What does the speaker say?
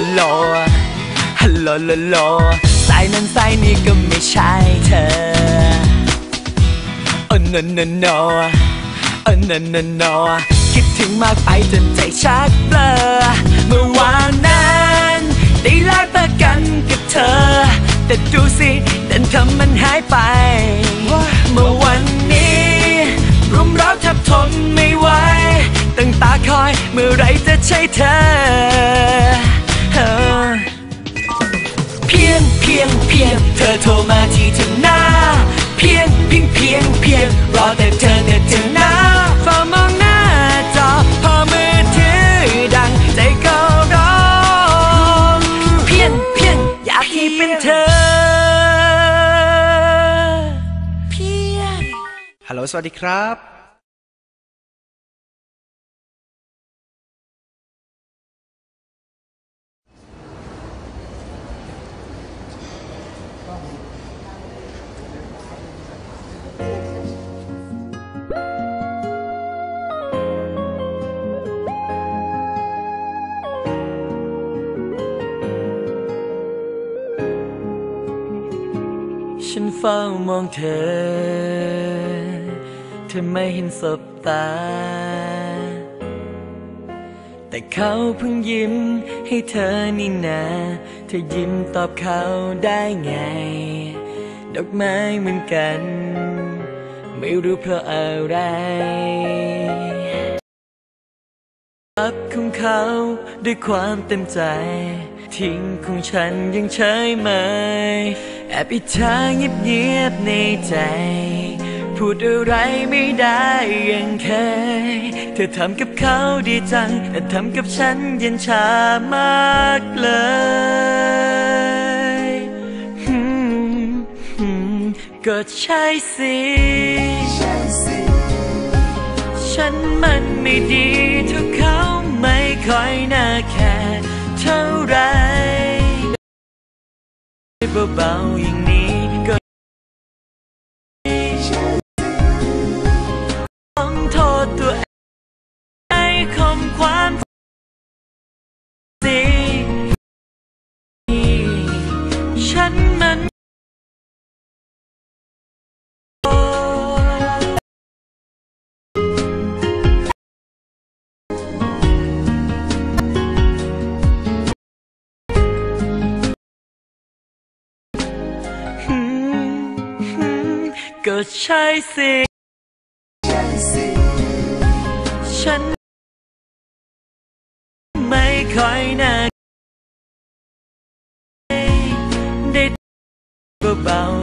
ลโหลโลสายนั้นสายนี้ก็ไม่ใช่เธอ โอ้ no no no โอ้ no no no คิดถึงมากไปจนใจชักเบลอเมื่อวานนั้นได้ลกประกันกับเธอ แต่ดูสิดันทำมันหายไป เมื่อวันนี้รุมเร้าแทบทนไม่ไหวตั้งตาคอยเมื่อไรจะใช่เธอ ยงเพียงเพียงเธอโทรมาที่ถึงหน้า เพียงเพียงเพียงเพียงรอแต่เธอเดินถึงหน้าเฝ้ามองหน้าจอพอมือถือดังใจก็ร้องเพียงเพียงอยากให้เป็นเธอเพียงฮัลโหลสวัสดีครับ ฉันเฝ้ามองเธอ เธอไม่เห็นสบตา แต่เขาเพิ่งยิ้มให้เธอนี่นาเธอยิ้มตอบเขาได้ไง ดอกไม้เหมือนกัน ไม่รู้เพราะอะไรรับของเขาด้วยความเต็มใจ ทิ้งของฉันยังเฉยไหม แอบอิจฉาเงียบๆในใจ พูดอะไรไม่ได้ยังเคย เธอทำกับเขาดีจัง แต่ทำกับฉันเย็นชามากเลยอืมก็ใช่สิ ฉันมันไม่ดีเท่าเขาไม่ค่อยน่าแค่เท่าไร เบาๆอย่างนี้ก็ต้องโทษตัวเองให้คมความสิฉัน ก็ใช่สิ ฉันไม่คอยน่าได้เบา